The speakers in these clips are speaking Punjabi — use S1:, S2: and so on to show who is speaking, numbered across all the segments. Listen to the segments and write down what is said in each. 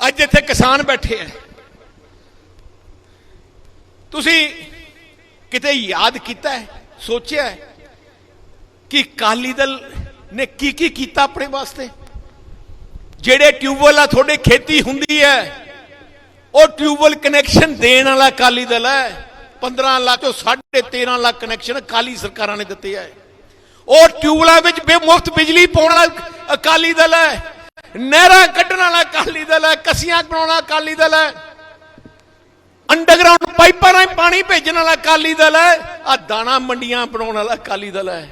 S1: ਅੱਜ ਇੱਥੇ ਕਿਸਾਨ ਬੈਠੇ ਆ। ਤੁਸੀਂ ਕਿਤੇ ਯਾਦ ਕੀਤਾ ਹੈ, ਸੋਚਿਆ ਹੈ ਕਿ ਕਾਲੀ ਦਲ ਨੇ ਕੀ ਕੀ ਕੀਤਾ ਆਪਣੇ ਵਾਸਤੇ? ਜਿਹੜੇ ਟਿਊਬਵੈਲ ਆ, ਤੁਹਾਡੇ ਖੇਤੀ ਹੁੰਦੀ ਹੈ, ਉਹ ਟਿਊਬਵੈੱਲ ਕਨੈਕਸ਼ਨ ਦੇਣ ਵਾਲਾ ਅਕਾਲੀ ਦਲ ਹੈ। 15 ਲੱਖ ਤੋਂ 13.5 ਲੱਖ ਕਨੈਕਸ਼ਨ ਅਕਾਲੀ ਸਰਕਾਰਾਂ ਨੇ ਦਿੱਤੇ ਹੈ। ਉਹ ਟਿਊਬਵੈਲਾਂ ਵਿੱਚ ਬੇਮੁਫਤ ਬਿਜਲੀ ਪਾਉਣ ਵਾਲਾ ਅਕਾਲੀ ਦਲ ਹੈ। ਨਹਿਰਾਂ ਕੱਢਣ ਵਾਲਾ ਅਕਾਲੀ ਦਲ ਹੈ, ਕਸੀਆਂ ਬਣਾਉਣ ਅਕਾਲੀ ਦਲ ਹੈ। ਅੰਡਰਗਰਾਉਂਡ ਪਾਈਪਾਂ ਰਾਹੀਂ ਪਾਣੀ ਭੇਜਣ ਵਾਲਾ ਅਕਾਲੀ ਦਲ ਹੈ ਆ ਦਾਣਾ ਮੰਡੀਆਂ ਬਣਾਉਣ ਵਾਲਾ ਅਕਾਲੀ ਦਲ ਹੈ।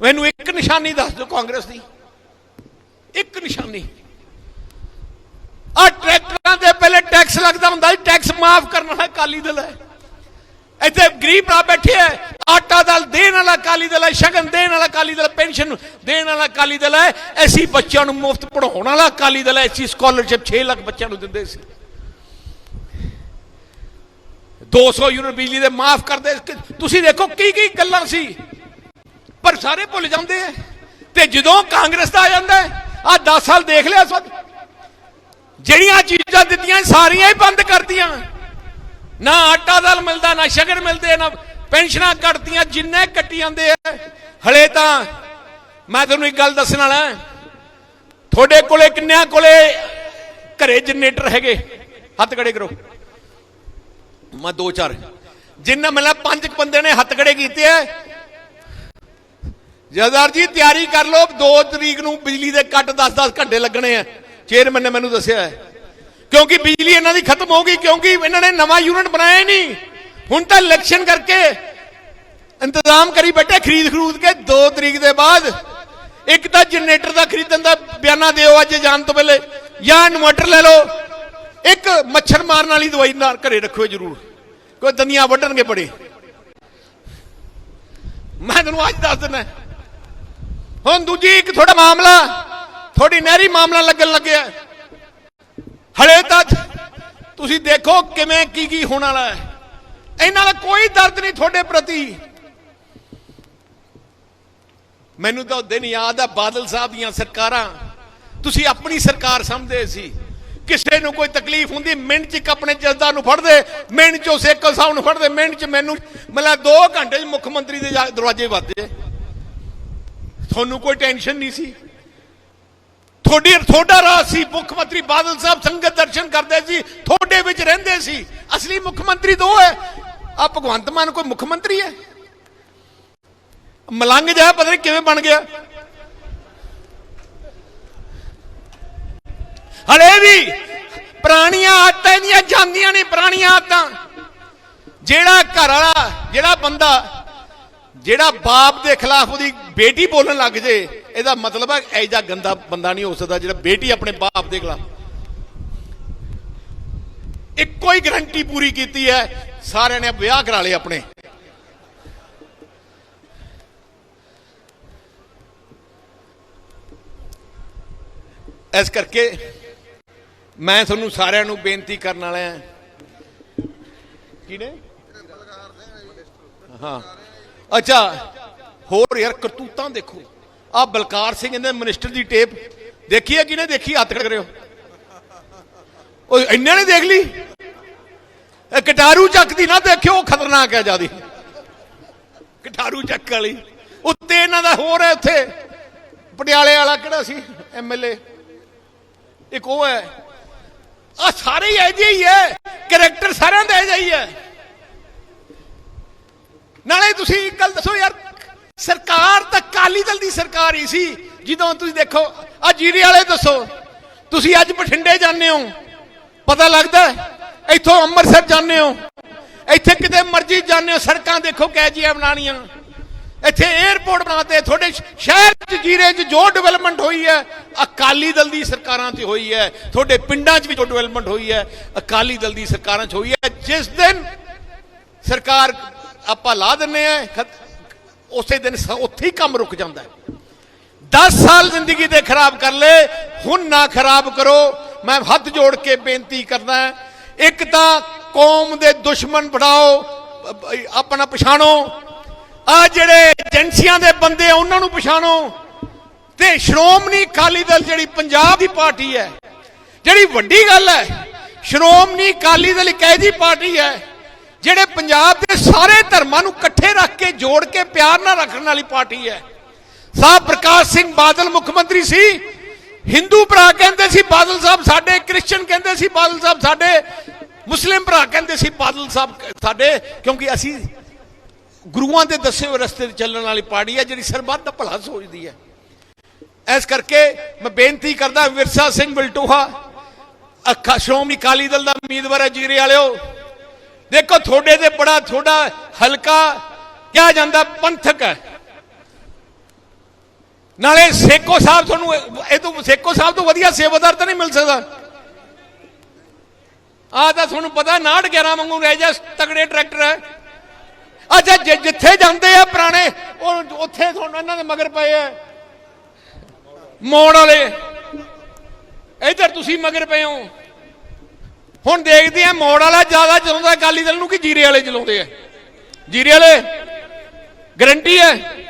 S1: ਮੈਨੂੰ ਇੱਕ ਨਿਸ਼ਾਨੀ ਦੱਸ ਦਿਓ ਕਾਂਗਰਸ ਦੀ। ਇੱਕ ਨਿਸ਼ਾਨੀ। ਆ ਟਰੈਕਟਰਾਂ ਤੇ ਪਹਿਲੇ ਟੈਕਸ ਲੱਗਦਾ ਹੁੰਦਾ ਸੀ, ਟੈਕਸ ਮਾਫ ਕਰਨ ਵਾਲਾ ਅਕਾਲੀ ਦਲ ਹੈ। ਇੱਥੇ ਗਰੀਬ ਭਰਾ ਬੈਠੇ ਹੈ ਆਟਾ ਦਲ ਦੇਣ ਵਾਲਾ ਅਕਾਲੀ ਦਲ ਹੈ, ਸ਼ਗਨ ਦੇਣ ਵਾਲਾ ਅਕਾਲੀ ਦਲ ਪੈਨਸ਼ਨ ਦੇਣ ਵਾਲਾ ਅਕਾਲੀ ਦਲ ਹੈ। ਐਸੀ ਬੱਚਿਆਂ ਨੂੰ ਮੁਫਤ ਪੜਾਉਣ ਵਾਲਾ ਅਕਾਲੀ ਦਲ ਹੈ, ਐਸੀ ਸਕਾਲਰਸ਼ਿਪ 6 ਲੱਖ ਬੱਚਿਆਂ ਨੂੰ ਦਿੰਦੇ ਸੀ। 200 ਯੂਨਿਟ ਬਿਜਲੀ ਦੇ ਮਾਫ ਕਰਦੇ ਤੁਸੀਂ ਦੇਖੋ ਕੀ ਕੀ ਗੱਲਾਂ ਸੀ। ਪਰ ਸਾਰੇ ਭੁੱਲ ਜਾਂਦੇ ਆ। ਤੇ ਜਦੋਂ ਕਾਂਗਰਸ ਦਾ ਆ ਜਾਂਦਾ ਆ 10 ਸਾਲ ਦੇਖ ਲਿਆ ਸਭ। ਜਿਹੜੀਆਂ ਚੀਜ਼ਾਂ ਦਿੱਤੀਆਂ, ਸਾਰੀਆਂ ਹੀ ਬੰਦ ਕਰਤੀਆਂ। ਨਾ ਆਟਾ ਦਾਲ ਮਿਲਦਾ, ਨਾ ਸ਼ਗਰ ਮਿਲਦੇ, ਨਾ ਪੈਨਸ਼ਨਾਂ ਕੱਟਦੀਆਂ ਜਿੰਨੇ ਕੱਟੀ ਜਾਂਦੇ ਆ। ਹਲੇ ਤਾਂ ਮੈਂ ਤੁਹਾਨੂੰ ਇੱਕ ਗੱਲ ਦੱਸਣ ਵਾਲਾ ਤੁਹਾਡੇ ਕੋਲੇ ਕਿੰਨਿਆਂ ਕੋਲੇ ਘਰੇ ਜਨਰੇਟਰ ਹੈਗੇ? ਹੱਥ ਖੜੇ ਕਰੋ। ਮੈਂ ਦੋ ਚਾਰ। ਜਿੰਨਾ ਮਿਲਾ ਪੰਜ ਬੰਦੇ ਨੇ ਹੱਥ ਖੜੇ ਕੀਤੇ ਐ ਜਦਾਰ ਜੀ, ਤਿਆਰੀ ਕਰ ਲਓ। 2 ਤਰੀਕ ਨੂੰ ਬਿਜਲੀ ਦੇ ਕੱਟ 10-10 ਘੰਟੇ ਲੱਗਣੇ ਆ। ਚੇਅਰਮੈਨ ਨੇ ਮੈਨੂੰ ਦੱਸਿਆ ਹੈ। ਕਿਉਂਕਿ ਬਿਜਲੀ ਇਹਨਾਂ ਦੀ ਖਤਮ ਹੋ ਗਈ, ਕਿਉਂਕਿ ਇਹਨਾਂ ਨੇ ਨਵਾਂ ਯੂਨਿਟ ਬਣਾਇਆ ਹੀ ਨਹੀਂ। ਹੁਣ ਤਾਂ ਇਲੈਕਸ਼ਨ ਕਰਕੇ ਇੰਤਜ਼ਾਮ ਕਰੀ ਬੈਠੇ ਖਰੀਦ ਖਰੂਦ ਕੇ 2 ਤਰੀਕ ਦੇ ਬਾਅਦ। ਇੱਕ ਤਾਂ ਜਨਰੇਟਰ ਦਾ ਖਰੀਦਣ ਦਾ ਬਿਆਨਾ ਦਿਓ ਅੱਜ ਜਾਣ ਤੋਂ ਪਹਿਲੇ, ਜਾਂ ਇਨਵਰਟਰ ਲੈ ਲਓ। ਇੱਕ ਮੱਛਰ ਮਾਰਨ ਵਾਲੀ ਦਵਾਈ ਨਾਲ ਘਰੇ ਰੱਖੋ ਜਰੂਰ। ਕੋਈ ਦੰਦੀਆਂ ਵੱਢਣਗੇ ਬੜੇ ਮੈਂ ਤੁਹਾਨੂੰ ਅੱਜ ਦੱਸ ਦਿੰਦਾ। ਹੁਣ ਦੂਜੀ ਇੱਕ ਥੋੜਾ ਮਾਮਲਾ ਥੋੜੀ ਨਹਿਰੀ ਮਾਮਲਾ ਲੱਗਣ ਲੱਗਿਆ। ਹਲੇ ਤੱਕ ਤੁਸੀਂ ਦੇਖੋ ਕਿਵੇਂ ਕੀ ਕੀ ਹੋਣ ਵਾਲਾ ਹੈ। ਇਹਨਾਂ ਦਾ ਕੋਈ ਦਰਦ ਨਹੀਂ ਤੁਹਾਡੇ ਪ੍ਰਤੀ। ਮੈਨੂੰ ਤਾਂ ਉਹ ਦਿਨ ਯਾਦ ਆ ਬਾਦਲ ਸਾਹਿਬ ਦੀਆਂ ਸਰਕਾਰਾਂ। ਤੁਸੀਂ ਆਪਣੀ ਸਰਕਾਰ ਸਮਝਦੇ ਸੀ। ਕਿਸੇ ਨੂੰ ਕੋਈ ਤਕਲੀਫ ਹੁੰਦੀ, ਮਿੰਟ ਚ ਇੱਕ ਆਪਣੇ ਜਜ਼ਦਾ ਨੂੰ ਫੜਦੇ, ਮਿੰਟ ਚੋਂ ਸੇਕਲ ਸਾਹਿਬ ਨੂੰ ਫੜਦੇ, ਮਿੰਟ ਚ ਮੈਨੂੰ ਮਤਲਬ 2 ਘੰਟੇ ਚ ਮੁੱਖ ਮੰਤਰੀ ਦੇ ਦਰਵਾਜ਼ੇ ਵੱਜਦੇ। ਤੁਹਾਨੂੰ ਕੋਈ ਟੈਨਸ਼ਨ ਨਹੀਂ ਸੀ? ਤੁਹਾਡੀ ਤੁਹਾਡਾ ਰਾਜ ਸੀ। ਮੁੱਖ ਮੰਤਰੀ ਬਾਦਲ ਸਾਹਿਬ ਸੰਗਤ ਦਰਸ਼ਨ ਕਰਦੇ ਸੀ, ਤੁਹਾਡੇ ਵਿੱਚ ਰਹਿੰਦੇ ਸੀ। ਅਸਲੀ ਮੁੱਖ ਮੰਤਰੀ ਦੋ ਹੈ। ਆ ਭਗਵੰਤ ਮਾਨ ਕੋਈ ਮੁੱਖ ਮੰਤਰੀ ਹੈ? ਮਲੰਗ ਜਾ ਪਤਾ ਨਹੀਂ ਕਿਵੇਂ ਬਣ ਗਿਆ। ਹਲੇ ਵੀ ਪੁਰਾਣੀਆਂ ਆਦਤਾਂ ਦੀਆਂ ਜਾਂਦੀਆਂ ਨੇ, ਪੁਰਾਣੀਆਂ ਆਦਤਾਂ। ਜਿਹੜਾ ਘਰ ਵਾਲਾ ਜਿਹੜਾ ਬੰਦਾ ਜਿਹੜਾ ਬਾਪ ਦੇ ਖਿਲਾਫ ਉਹਦੀ ਬੇਟੀ ਬੋਲਣ ਲੱਗ ਜੇ, ਇਹਦਾ ਮਤਲਬ ਹੈ ਐਜਾ ਗੰਦਾ ਬੰਦਾ ਨਹੀਂ ਹੋ ਸਕਦਾ ਜਿਹੜਾ ਬੇਟੀ ਆਪਣੇ ਬਾਪ ਦੇ ਖਿਲਾਫ। ਇੱਕੋ ਹੀ ਗਰੰਟੀ ਪੂਰੀ ਕੀਤੀ ਹੈ, ਸਾਰਿਆਂ ਨੇ ਵਿਆਹ ਕਰਾ ਲਏ ਆਪਣੇ। ਇਸ ਕਰਕੇ ਮੈਂ ਤੁਹਾਨੂੰ ਸਾਰਿਆਂ ਨੂੰ ਬੇਨਤੀ ਕਰਨ ਵਾਲਾ ਹਾਂ। ਕਿਨੇ ਹਾਂ। ਅੱਛਾ, ਹੋਰ ਯਾਰ ਕਰਤੂਤਾਂ ਦੇਖੋ। ਆ ਬਲਕਾਰ ਸਿੰਘ ਇਹਦੇ ਮਿਨਿਸਟਰ ਦੀ ਟੇਪ ਦੇਖੀ ਹੈ ਕਿਨੇ ਦੇਖੀ? ਹੱਥ ਖੜੇ ਹੋ ਉਹ ਇੰਨੇ ਨੇ ਦੇਖ ਲਈ? ਇਹ ਕਟਾਰੂ ਚੱਕ ਦੀ ਨਾ ਦੇਖਿਓ ਖਤਰਨਾਕ ਹੈ ਜਿਆਦੀ। ਕਟਾਰੂ ਚੱਕ ਵਾਲੀ। ਉੱਤੇ ਇਹਨਾਂ ਦਾ ਹੋਰ ਹੈ ਉੱਥੇ। ਪਟਿਆਲੇ ਵਾਲਾ ਕਿਹੜਾ ਸੀ? ਐਮਐਲਏ ਇੱਕ ਉਹ ਹੈ। ਆ ਸਾਰੇ ਹੀ ਐਜੇ ਹੀ ਹੈ। ਕੈਰੈਕਟਰ ਸਾਰਿਆਂ ਦਾ ਐਜਾ ਹੀ ਹੈ। ਨਾਲੇ ਤੁਸੀਂ ਇੱਕ ਗੱਲ ਦੱਸੋ ਯਾਰ, ਸਰਕਾਰ ਤਾਂ ਕਾਲੀ ਦਲ ਦੀ ਸਰਕਾਰ ਹੀ ਸੀ, ਜਦੋਂ ਤੁਸੀਂ ਦੇਖੋ ਆ ਜੀਰੇ ਵਾਲੇ ਦੱਸੋ, ਤੁਸੀਂ ਅੱਜ ਬਠਿੰਡੇ ਜਾਂਦੇ ਹੋ, ਪਤਾ ਲੱਗਦਾ ਇੱਥੋਂ ਅੰਮ੍ਰਿਤਸਰ ਜਾਂਦੇ ਹੋ, ਇੱਥੇ ਕਿਤੇ ਮਰਜ਼ੀ ਜਾਂਦੇ ਹੋ, ਸੜਕਾਂ ਦੇਖੋ ਕਹਿ ਜੀਆਂ ਬਣਾਣੀਆਂ ਇੱਥੇ 에어ਪੋਰਟ ਬਣਾਤੇ, ਤੁਹਾਡੇ ਸ਼ਹਿਰ ਚ ਜੀਰੇ ਚ ਜੋ ਡਿਵੈਲਪਮੈਂਟ ਹੋਈ ਹੈ, ਅਕਾਲੀ ਦਲ ਦੀ ਸਰਕਾਰਾਂ 'ਚ ਹੋਈ ਹੈ, ਤੁਹਾਡੇ ਪਿੰਡਾਂ 'ਚ ਵੀ ਜੋ ਡਿਵੈਲਪਮੈਂਟ ਹੋਈ ਹੈ, ਅਕਾਲੀ ਦਲ ਦੀ ਸਰਕਾਰਾਂ 'ਚ ਹੋਈ ਹੈ, ਜਿਸ ਦਿਨ ਸਰਕਾਰ ਆਪਾਂ ਲਾ ਦਿੰਨੇ ਆ ਉਸੇ ਦਿਨ ਉੱਥੇ ਹੀ ਕੰਮ ਰੁਕ ਜਾਂਦਾ ਹੈ। 10 ਸਾਲ ਜ਼ਿੰਦਗੀ ਦੇ ਖਰਾਬ ਕਰ ਲਏ, ਹੁਣ ਨਾ ਖਰਾਬ ਕਰੋ। ਮੈਂ ਹੱਥ ਜੋੜ ਕੇ ਬੇਨਤੀ ਕਰਦਾ ਇੱਕ ਤਾਂ ਕੌਮ ਦੇ ਦੁਸ਼ਮਣ ਬਣਾਓ, ਆਪਣਾ ਪਛਾਣੋ। ਆ ਜਿਹੜੇ ਏਜੰਸੀਆਂ ਦੇ ਬੰਦੇ ਆ, ਉਹਨਾਂ ਨੂੰ ਪਛਾਣੋ। ਤੇ ਸ਼੍ਰੋਮਣੀ ਅਕਾਲੀ ਦਲ ਜਿਹੜੀ ਪੰਜਾਬ ਦੀ ਪਾਰਟੀ ਹੈ, ਜਿਹੜੀ ਵੱਡੀ ਗੱਲ ਹੈ, ਸ਼੍ਰੋਮਣੀ ਅਕਾਲੀ ਦਲ ਇੱਕ ਇਹੋ ਜਿਹੀ ਪਾਰਟੀ ਹੈ ਜਿਹੜੇ ਪੰਜਾਬ ਦੇ ਸਾਰੇ ਧਰਮਾਂ ਨੂੰ ਇਕੱਠੇ ਰੱਖ ਕੇ, ਜੋੜ ਕੇ, ਪਿਆਰ ਨਾਲ ਰੱਖਣ ਵਾਲੀ ਪਾਰਟੀ ਹੈ। ਸਾਹਿਬ ਪ੍ਰਕਾਸ਼ ਸਿੰਘ ਬਾਦਲ ਮੁੱਖ ਮੰਤਰੀ ਸੀ। ਹਿੰਦੂ ਭਰਾ ਕਹਿੰਦੇ ਸੀ ਬਾਦਲ ਸਾਹਿਬ ਸਾਡੇ ਕ੍ਰਿਸਚੀਅਨ ਕਹਿੰਦੇ ਸੀ ਬਾਦਲ ਸਾਹਿਬ ਸਾਡੇ, ਮੁਸਲਿਮ ਭਰਾ ਕਹਿੰਦੇ ਸੀ ਬਾਦਲ ਸਾਹਿਬ ਸਾਡੇ, ਕਿਉਂਕਿ ਅਸੀਂ ਗੁਰੂਆਂ ਦੇ ਦੱਸੇ ਹੋਏ ਰਸਤੇ ਤੇ ਚੱਲਣ ਵਾਲੀ ਪਾਰਟੀ ਹੈ, ਜਿਹੜੀ ਸਰਬੱਤ ਦਾ ਭਲਾ ਸੋਚਦੀ ਹੈ। ਇਸ ਕਰਕੇ ਮੈਂ ਬੇਨਤੀ ਕਰਦਾ, ਵਿਰਸਾ ਸਿੰਘ ਬਲਟੋਹਾ, ਅੱਖਾ, ਸ਼੍ਰੋਮਣੀ ਅਕਾਲੀ ਦਲ ਦਾ ਉਮੀਦਵਾਰ ਹੈ, ਜੀਰੇ ਵਾਲਿਓ। ਦੇਖੋ ਤੁਹਾਡੇ ਤੇ ਬੜਾ ਤੁਹਾਡਾ ਹਲਕਾ ਕਿਹਾ ਜਾਂਦਾ, ਪੰਥਕ ਹੈ। ਨਾਲੇ ਸੇਖੋ ਸਾਹਿਬ ਤੁਹਾਨੂੰ ਇਹ ਤੋਂ ਸੇਖੋ ਸਾਹਿਬ ਤੋਂ ਵਧੀਆ ਸੇਵਾਦਾਰ ਤਾਂ ਨਹੀਂ ਮਿਲ ਸਕਦਾ। ਆ ਤਾਂ ਤੁਹਾਨੂੰ ਪਤਾ 69 11 ਵਾਂਗੂ ਰਹਿ ਜਾ ਤਗੜੇ ਟਰੈਕਟਰ ਹੈ। ਅੱਛਾ ਜਿੱਥੇ ਜਾਂਦੇ ਆ ਪੁਰਾਣੇ, ਉਹ ਉੱਥੇ ਤੁਹਾਨੂੰ ਇਹਨਾਂ ਦੇ ਮਗਰ ਪਏ ਆ। ਮੋੜ ਵਾਲੇ। ਇੱਧਰ ਤੁਸੀਂ ਮਗਰ ਪਏ ਹੋ। ਹੁਣ ਦੇਖਦੇ ਆ, ਮੋੜ ਵਾਲਾ ਜ਼ਿਆਦਾ ਚਲਾਉਂਦਾ ਅਕਾਲੀ ਦਲ ਨੂੰ ਕਿ ਜੀਰੇ ਵਾਲੇ ਚਲਾਉਂਦੇ ਆ? ਜੀਰੇ ਵਾਲੇ? ਗਰੰਟੀ ਹੈ?